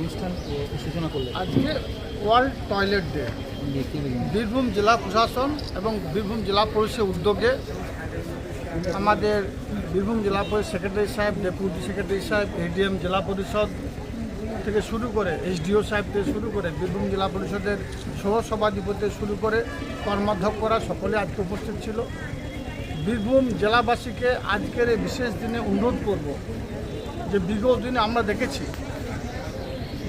অনুষ্ঠান সূচনা করলেন। আজকে ওয়ার্ল্ড টয়লেট ডে। বীরভূম জেলা প্রশাসন এবং বীরভূম জেলা পরিষদের উদ্যোগে আমাদের বীরভূম জেলা পরিষদ সেক্রেটারি সাহেব, ডেপুটি সেক্রেটারি সাহেব, এডিএম জেলা পরিষদ থেকে শুরু করে এসডিও সাহেব থেকে শুরু করে বীরভূম জেলা পরিষদের সহ সভাধিপতি শুরু করে কর্মাধ্যক্ষরা সকলে আজকে উপস্থিত ছিল। বীরভূম জেলাবাসীকে আজকের এই বিশেষ দিনে অনুরোধ করব যে বিগত দিনে আমরা দেখেছি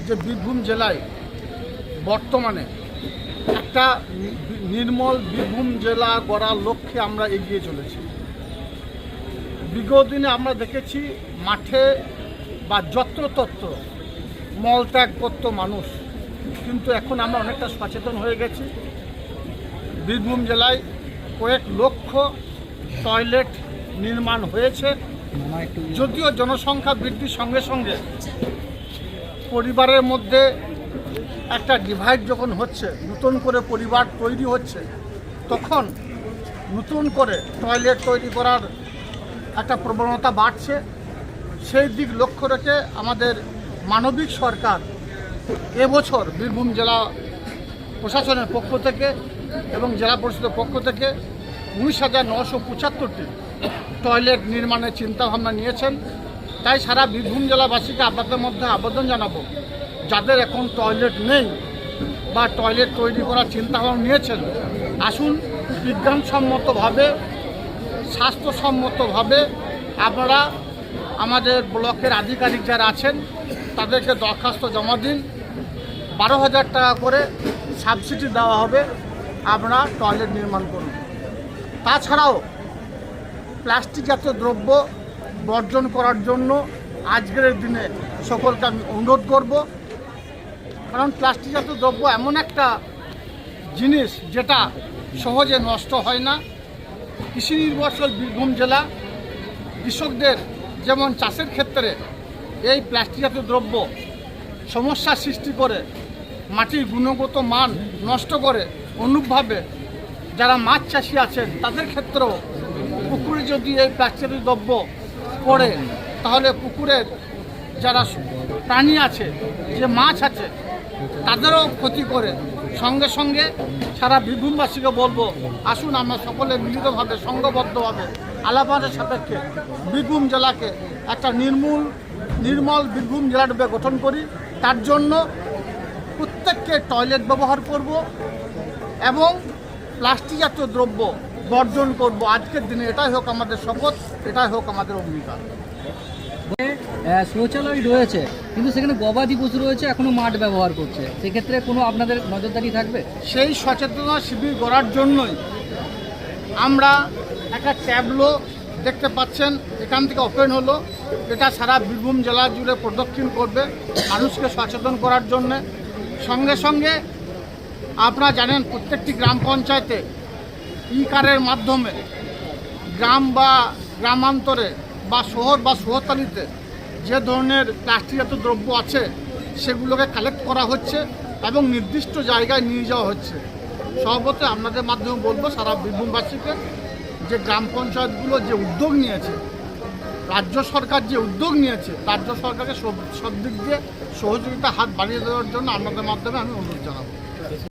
যে বীরভূম জেলায় বর্তমানে একটা নির্মল বীরভূম জেলা গড়ার লক্ষ্যে আমরা এগিয়ে চলেছি। বিগত দিনে আমরা দেখেছি মাঠে বা যত্রতত্র মলত্যাগ করতো মানুষ, কিন্তু এখন আমরা অনেকটা সচেতন হয়ে গেছি। বীরভূম জেলায় কয়েক লক্ষ টয়লেট নির্মাণ হয়েছে, যদিও জনসংখ্যা বৃদ্ধির সঙ্গে সঙ্গে পরিবারের মধ্যে একটা ডিভাইড যখন হচ্ছে, নতুন করে পরিবার তৈরি হচ্ছে, তখন নতুন করে টয়লেট তৈরি করার একটা প্রবণতা বাড়ছে। সেই দিক লক্ষ্য রেখে আমাদের মানবিক সরকার এবছর বীরভূম জেলা প্রশাসনের পক্ষ থেকে এবং জেলা পরিষদের পক্ষ থেকে উনিশ হাজার নশো পঁচাত্তরটি টয়লেট নির্মাণের চিন্তাভাবনা নিয়েছেন। তাই সারা বীরভূম জেলাবাসীকে আপনাদের মধ্যে আবেদন জানাব। যাদের এখন টয়লেট নেই বা টয়লেট তৈরি করার চিন্তাভাবনা নিয়েছেন, আসুন বিজ্ঞানসম্মতভাবে, স্বাস্থ্যসম্মতভাবে আপনারা আমাদের ব্লকের আধিকারিক যারা আছেন, তাদেরকে দরখাস্ত জমা দিন। বারো হাজার টাকা করে সাবসিডি দেওয়া হবে, আপনারা টয়লেট নির্মাণ করুন। তাছাড়াও প্লাস্টিক জাতীয় দ্রব্য বর্জন করার জন্য আজকের দিনে সকলকে আমি অনুরোধ করব। কারণ প্লাস্টিক জাতীয় দ্রব্য এমন একটা জিনিস যেটা সহজে নষ্ট হয় না। কৃষি নির্ভরশীল বীরভূম জেলা, কৃষকদের যেমন চাষের ক্ষেত্রে এই প্লাস্টিক জাতীয় দ্রব্য সমস্যার সৃষ্টি করে, মাটির গুণগত মান নষ্ট করে, অনুপভাবে যারা মাছ চাষি আছেন তাদের ক্ষেত্রেও পুকুরে যদি এই প্লাস্টিক দ্রব্য পড়ে তাহলে পুকুরের যারা প্রাণী আছে, যে মাছ আছে, তাদেরও ক্ষতি করে। সঙ্গে সঙ্গে সারা বীরভূমবাসীকে বলব, আসুন আমরা সকলে মিলিতভাবে, সংঘবদ্ধভাবে, আলাপানের সাপেক্ষে বীরভূম জেলাকে একটা নির্মূল, নির্মল বীরভূম জেলারূপে গঠন করি। তার জন্য প্রত্যেককে টয়লেট ব্যবহার করব এবং প্লাস্টিক জাতীয় দ্রব্য বর্জন করব। আজকের দিনে এটাই হোক আমাদের শপথ এটাই হোক আমাদের অঙ্গীকার। শৌচালয় রয়েছে কিন্তু সেখানে গবাদি পশু রয়েছে এখনও মাঠ ব্যবহার করছে। সেক্ষেত্রে কোনো আপনাদের নজরদারি থাকবে? সেই সচেতনতা শিবির করার জন্যই আমরা একটা ট্যাবলো দেখতে পাচ্ছেন এখান থেকে ওপেন হলো। এটা সারা বীরভূম জেলা জুড়ে প্রদক্ষিণ করবে মানুষকে সচেতন করার জন্যে। সঙ্গে সঙ্গে আপনারা জানেন প্রত্যেকটি গ্রাম পঞ্চায়েতে ই কারের মাধ্যমে গ্রাম বা গ্রামান্তরে বা শহর বা শহরতালিতে যে ধরনের প্লাস্টিক জাতীয় দ্রব্য আছে, সেগুলোকে কালেক্ট করা হচ্ছে এবং নির্দিষ্ট জায়গায় নিয়ে যাওয়া হচ্ছে। সর্বতে আপনাদের মাধ্যমে বলব, সারা বীরভূমবাসীকে যে গ্রাম পঞ্চায়েতগুলো যে উদ্যোগ নিয়েছে, রাজ্য সরকার যে উদ্যোগ নিয়েছে, রাজ্য সরকারকে সব সব দিক দিয়ে সহযোগিতা হাত বাড়িয়ে দেওয়ার জন্য আপনাদের মাধ্যমে আমি অনুরোধ জানাব।